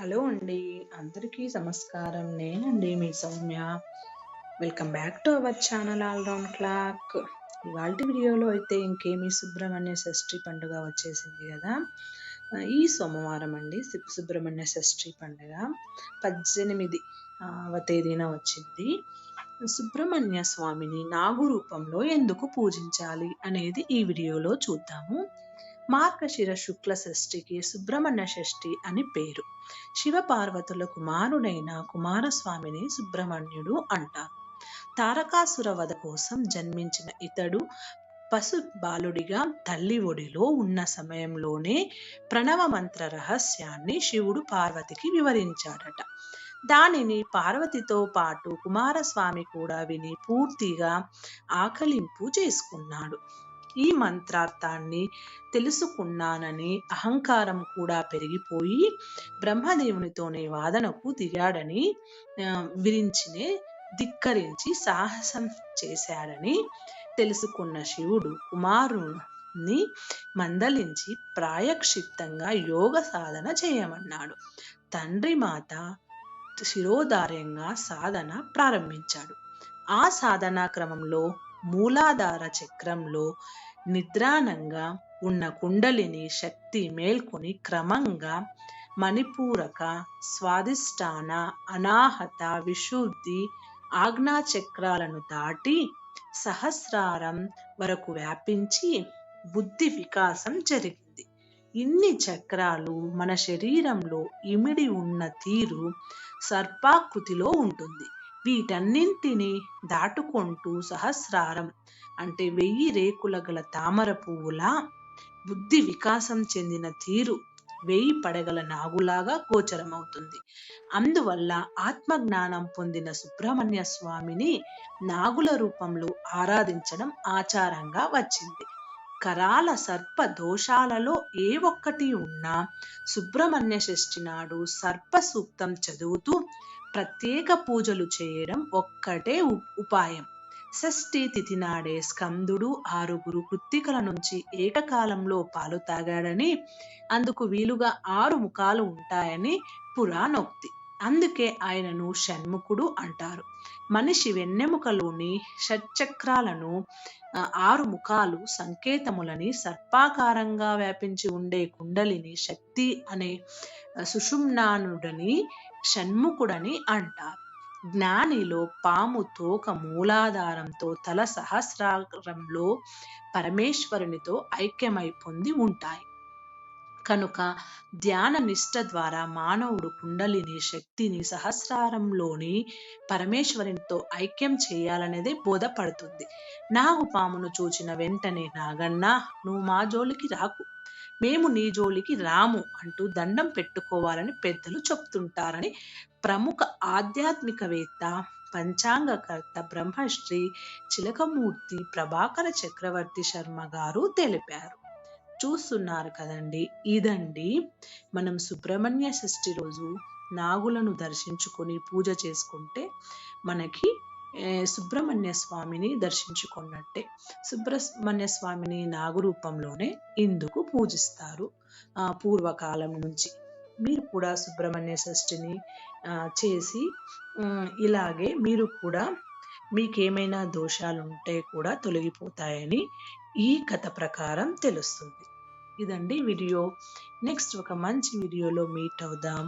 Hello అండి. అందరికీ నమస్కారం నేనండి మీ Soumya. Welcome back to our channel all round clock ఇవాళ వీడియోలో అయితే ఇంకేమి సుబ్రహ్మణ్య షష్ఠి పండుగ వచ్చేసింది కదా. ఈ సోమవారం అండి సుబ్రహ్మణ్య షష్ఠి పండుగ. పద్దెనిమిది తేదీన వచ్చింది. సుబ్రహ్మణ్య స్వామిని నాగు రూపంలో ఎందుకు పూజించాలి అనేది ఈ వీడియోలో చూద్దాము. మార్గశిర శుక్ల షష్ఠికి సుబ్రహ్మణ్య షష్ఠి అని పేరు. శివపార్వతుల కుమారుడైన కుమారస్వామిని సుబ్రహ్మణ్యుడు అంటారు. తారకాసుర వధ కోసం జన్మించిన ఇతడు పశు బాలుడిగా తల్లి ఒడిలో ఉన్న సమయంలోనే ప్రణవ మంత్ర రహస్యాన్ని శివుడు పార్వతికి వివరించాడట. దానిని పార్వతితో పాటు కుమారస్వామి కూడా విని పూర్తిగా ఆకలింపు చేసుకున్నాడు. ఈ మంత్రార్థాన్ని తెలుసుకున్నానని అహంకారం కూడా పెరిగిపోయి బ్రహ్మదేవునితోనే వాదనకు దిగాడని విరించినే ధిక్కరించి సాహసం చేశాడని తెలుసుకున్న శివుడు కుమారుని మందలించి ప్రాయక్షిప్తంగా యోగ సాధన చేయమన్నాడు. తండ్రి మాత శిరోధార్యంగా సాధన ప్రారంభించాడు. ఆ సాధనా క్రమంలో మూలాధార చక్రంలో నిద్రానంగా ఉన్న కుండలిని శక్తి మేల్కొని క్రమంగా మణిపూరక స్వాదిష్టాన అనాహత విశుద్ధి ఆజ్ఞా చక్రాలను దాటి సహస్రారం వరకు వ్యాపించి బుద్ధి వికాసం జరిగింది. ఇన్ని చక్రాలు మన శరీరంలో ఇమిడి ఉన్న తీరు సర్పాకృతిలో ఉంటుంది. వీటన్నింటినీ దాటుకుంటూ సహస్రారం. అంటే వెయ్యి రేకుల గల తామర పువ్వులా బుద్ధి వికాసం చెందిన తీరు వెయ్యి పడగల నాగులాగా గోచరమవుతుంది. అందువల్ల ఆత్మజ్ఞానం పొందిన సుబ్రహ్మణ్య స్వామిని నాగుల రూపంలో ఆరాధించడం ఆచారంగా వచ్చింది. కరాల సర్ప దోషాలలో ఏ ఒక్కటి ఉన్నా సుబ్రహ్మణ్య షష్ఠి నాడు సర్ప సూక్తం చదువుతూ ప్రత్యేక పూజలు చేయడం ఒక్కటే ఉపాయం. షష్ఠి తిథి నాడే స్కందుడు ఆరుగురు కృత్తికల నుంచి ఏకకాలంలో పాలు తాగాడని అందుకు వీలుగా ఆరు ముఖాలు ఉంటాయని పురాణోక్తి. అందుకే ఆయనను షణ్ముఖుడు అంటారు. మనిషి వెన్నెముకలోని షట్చక్రాలను ఆరు ముఖాలు సంకేతములని సర్పాకారంగా వ్యాపించి ఉండే కుండలిని శక్తి అనే సుషుమ్నానుడని షణ్ముఖుడని అంటారు. జ్ఞానిలో పాము తోక మూలాధారంతో తల సహస్రారంలో పరమేశ్వరునితో ఐక్యమై పొంది ఉంటాయి. కనుక ధ్యాననిష్ట ద్వారా మానవుడు కుండలిని శక్తిని సహస్రారంలోని పరమేశ్వరునితో ఐక్యం చేయాలనేదే బోధపడుతుంది. నాగు పామును చూచిన వెంటనే నాగన్న నువ్వు మా జోలికి రాకు. మేము నీ జోలికి రాము అంటూ దండం పెట్టుకోవాలని పెద్దలు చెప్తుంటారని ప్రముఖ ఆధ్యాత్మికవేత్త పంచాంగకర్త బ్రహ్మశ్రీ చిలకమూర్తి ప్రభాకర చక్రవర్తి శర్మ గారు తెలిపారు. చూస్తున్నారు కదండి. ఇదండి మనం సుబ్రహ్మణ్య షష్ఠి రోజు నాగులను దర్శించుకొని పూజ చేసుకుంటే మనకి సుబ్రహ్మణ్య స్వామిని దర్శించుకున్నట్టే. సుబ్రహ్మణ్య స్వామిని నాగురూపంలోనే ఇందుకు పూజిస్తారు. పూర్వకాలం నుంచి మీరు కూడా సుబ్రహ్మణ్య షష్ఠిని చేసి ఇలాగే మీరు కూడా మీకేమైనా దోషాలు ఉంటే కూడా తొలగిపోతాయని ఈ కథ ప్రకారం తెలుస్తుంది. ఇదండి వీడియో. నెక్స్ట్ ఒక మంచి వీడియోలో మీట్ అవుదాం.